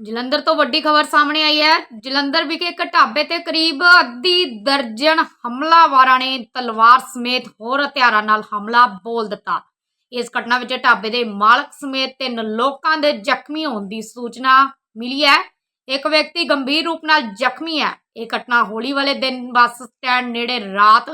ਜਲੰਧਰ ਤੋਂ ਵੱਡੀ ਖਬਰ ਸਾਹਮਣੇ ਆਈ ਹੈ। ਜਲੰਧਰ ਵਿਖੇ ਇੱਕ ਢਾਬੇ ਤੇ ਕਰੀਬ ਅੱਧੀ ਦਰਜਨ ਹਮਲਾਵਾਰਾਂ ਨੇ ਤਲਵਾਰ ਸਮੇਤ ਹੋਰ ਹਥਿਆਰਾਂ ਨਾਲ ਹਮਲਾ ਬੋਲ ਦਿੱਤਾ। ਇਸ ਘਟਨਾ ਵਿੱਚ ਢਾਬੇ ਦੇ ਮਾਲਕ ਸਮੇਤ ਤਿੰਨ ਲੋਕਾਂ ਦੇ ਜ਼ਖਮੀ ਹੋਣ ਦੀ ਸੂਚਨਾ ਮਿਲੀ ਹੈ। ਇੱਕ ਵਿਅਕਤੀ ਗੰਭੀਰ ਰੂਪ ਨਾਲ ਜ਼ਖਮੀ ਹੈ। ਇਹ ਘਟਨਾ ਹੋਲੀ ਵਾਲੇ ਦਿਨ ਬੱਸ ਸਟੈਂਡ ਨੇੜੇ ਰਾਤ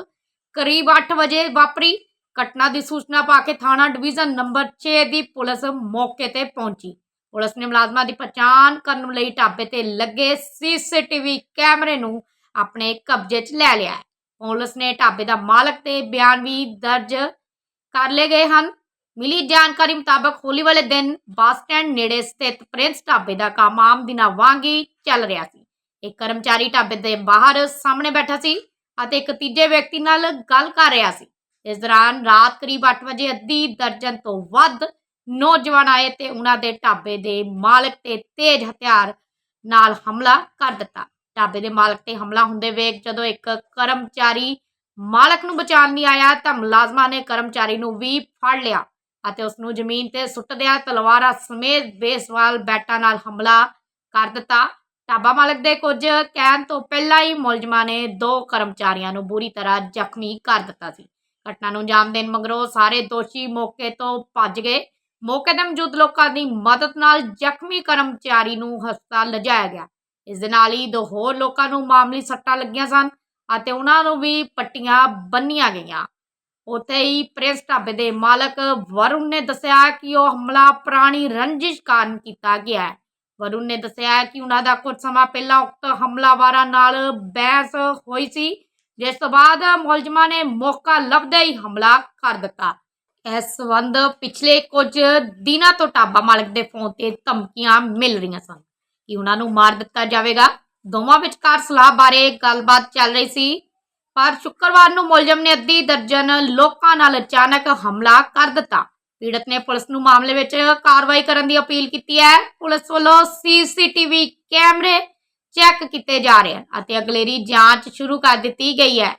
ਕਰੀਬ 8 ਵਜੇ ਵਾਪਰੀ। ਘਟਨਾ ਦੀ ਸੂਚਨਾ ਪਾ ਕੇ ਥਾਣਾ ਡਿਵੀਜ਼ਨ ਨੰਬਰ 6 ਦੀ ਪੁਲਿਸ ਮੌਕੇ ਤੇ ਪਹੁੰਚੀ। ਪੁਲਿਸ ਨੇ ਮੁਲਾਜ਼ਮਾਂ ਦੀ ਪਛਾਣ ਕਰਨ ਲਈ ਢਾਬੇ ਤੇ ਲੱਗੇ ਸੀਸੀਟੀਵੀ ਕੈਮਰੇ ਨੂੰ ਆਪਣੇ ਕਬਜ਼ੇ 'ਚ ਲੈ ਲਿਆ ਹੈ। ਪੁਲਿਸ ਨੇ ਢਾਬੇ ਦਾ ਮਾਲਕ ਤੇ ਬਿਆਨ ਵੀ ਦਰਜ ਕਰ ਲਏ ਗਏ ਹਨ। ਮਿਲੀ ਜਾਣਕਾਰੀ ਮੁਤਾਬਕ ਹੋਲੀ ਵਾਲੇ ਦਿਨ ਬੱਸ ਸਟੈਂਡ ਨੇੜੇ ਸਥਿਤ ਪ੍ਰਿੰਸ ਢਾਬੇ ਦਾ ਕੰਮ ਆਮ ਦਿਨਾਂ ਵਾਂਗ ਹੀ ਚੱਲ ਰਿਹਾ ਸੀ। ਇੱਕ ਕਰਮਚਾਰੀ ਢਾਬੇ ਦੇ ਬਾਹਰ ਸਾਹਮਣੇ ਬੈਠਾ ਸੀ ਅਤੇ ਇੱਕ ਤੀਜੇ ਵਿਅਕਤੀ ਨਾਲ ਗੱਲ ਕਰ ਰਿਹਾ ਸੀ। ਇਸ ਦੌਰਾਨ ਰਾਤ ਕਰੀਬ 8 ਵਜੇ ਅੱਧੀ ਦਰਜਨ ਤੋਂ ਵੱਧ ਨੌਜਵਾਨ ਆਏ ਤੇ ਉਹਨਾਂ ਦੇ ਢਾਬੇ ਦੇ ਮਾਲਕ ਤੇ ਤੇਜ਼ ਹਥਿਆਰ ਨਾਲ ਹਮਲਾ ਕਰ ਦਿੱਤਾ। ਢਾਬੇ ਦੇ ਮਾਲਕ ਤੇ ਹਮਲਾ ਹੁੰਦੇ ਵੇਖ ਜਦੋਂ ਇੱਕ ਕਰਮਚਾਰੀ ਮਾਲਕ ਨੂੰ ਬਚਾਉਣ ਲਈ ਆਇਆ ਤਾਂ ਮੁਲਾਜ਼ਮਾਂ ਨੇ ਕਰਮਚਾਰੀ ਨੂੰ ਵੀ ਫੜ ਲਿਆ ਅਤੇ ਉਸ ਨੂੰ ਜ਼ਮੀਨ ਤੇ ਸੁੱਟਦਿਆਂ ਤਲਵਾਰਾਂ ਸਮੇਤ ਬੇਸਵਾਲ ਬੈਟਾਂ ਨਾਲ ਹਮਲਾ ਕਰ ਦਿੱਤਾ। ਢਾਬਾ ਮਾਲਕ ਦੇ ਕੁਝ ਕਹਿਣ ਤੋਂ ਪਹਿਲਾਂ ਹੀ ਮੁਲਜ਼ਮਾਂ ਨੇ ਦੋ ਕਰਮਚਾਰੀਆਂ ਨੂੰ ਬੁਰੀ ਤਰ੍ਹਾਂ ਜ਼ਖਮੀ ਕਰ ਦਿੱਤਾ ਸੀ। ਘਟਨਾ ਨੂੰ ਅੰਜਾਮ ਦੇਣ ਮਗਰੋਂ ਸਾਰੇ ਦੋਸ਼ੀ ਮੌਕੇ ਤੋਂ ਭੱਜ ਗਏ। ਮੌਕੇ ਤੇ ਮੌਜੂਦ ਲੋਕਾਂ ਦੀ ਮਦਦ ਨਾਲ ਜ਼ਖਮੀ ਕਰਮਚਾਰੀ ਨੂੰ ਹਸਪਤਾਲ ਲਿਜਾਇਆ ਗਿਆ। ਇਸ ਦੇ ਨਾਲ ਹੀ ਦੋ ਹੋਰ ਲੋਕਾਂ ਨੂੰ ਮਾਮੂਲੀ ਸੱਟਾਂ ਲੱਗੀਆਂ ਸਨ ਅਤੇ ਉਹਨਾਂ ਨੂੰ ਵੀ ਪੱਟੀਆਂ ਬੰਨੀਆਂ ਗਈਆਂ। ਉੱਥੇ ਹੀ ਪ੍ਰੈਸ ਢਾਬੇ ਦੇ ਮਾਲਕ ਵਰੁਣ ਨੇ ਦੱਸਿਆ ਕਿ ਉਹ ਹਮਲਾ ਪੁਰਾਣੀ ਰੰਜਿਸ਼ ਕਾਰਨ ਕੀਤਾ ਗਿਆ ਹੈ। ਵਰੁਣ ਨੇ ਦੱਸਿਆ ਕਿ ਉਹਨਾਂ ਦਾ ਕੁਝ ਸਮਾਂ ਪਹਿਲਾਂ ਉਕਤ ਹਮਲਾਵਾਰਾਂ ਨਾਲ ਬਹਿਸ ਹੋਈ ਸੀ, ਜਿਸ ਤੋਂ ਬਾਅਦ ਮੁਲਜ਼ਮਾਂ ਨੇ ਮੌਕਾ ਲੱਭਦੇ ਹੀ ਹਮਲਾ ਕਰ ਦਿੱਤਾ। ਇਸ ਸੰਬੰਧ ਪਿਛਲੇ ਕੁਝ ਦਿਨਾਂ ਤੋਂ ਢਾਬਾ ਮਾਲਕ ਦੇ ਫੋਨ ਤੇ ਧਮਕੀਆਂ ਮਿਲ ਰਹੀਆਂ ਸਨ ਕਿ ਉਹਨਾਂ ਨੂੰ ਮਾਰ ਦਿੱਤਾ ਜਾਵੇਗਾ। ਦੋਵਾਂ ਵਿਚਕਾਰ ਸਲਾਹ ਬਾਰੇ ਗੱਲਬਾਤ ਚੱਲ ਰਹੀ ਸੀ, ਪਰ ਸ਼ੁੱਕਰਵਾਰ ਨੂੰ ਮੁਲਜ਼ਮ ਨੇ ਅੱਧੀ ਦਰਜਨ ਲੋਕਾਂ ਨਾਲ ਅਚਾਨਕ ਹਮਲਾ ਕਰ ਦਿੱਤਾ। ਪੀੜਤ ਨੇ ਪੁਲਿਸ ਨੂੰ ਮਾਮਲੇ ਵਿੱਚ ਕਾਰਵਾਈ ਕਰਨ ਦੀ ਅਪੀਲ ਕੀਤੀ ਹੈ। ਪੁਲਿਸ ਵੱਲੋਂ ਸੀਸੀਟੀਵੀ ਕੈਮਰੇ ਚੈੱਕ ਕੀਤੇ ਜਾ ਰਹੇ ਹਨ ਅਤੇ ਅਗਲੇਰੀ ਜਾਂਚ ਸ਼ੁਰੂ ਕਰ ਦਿੱਤੀ ਗਈ ਹੈ।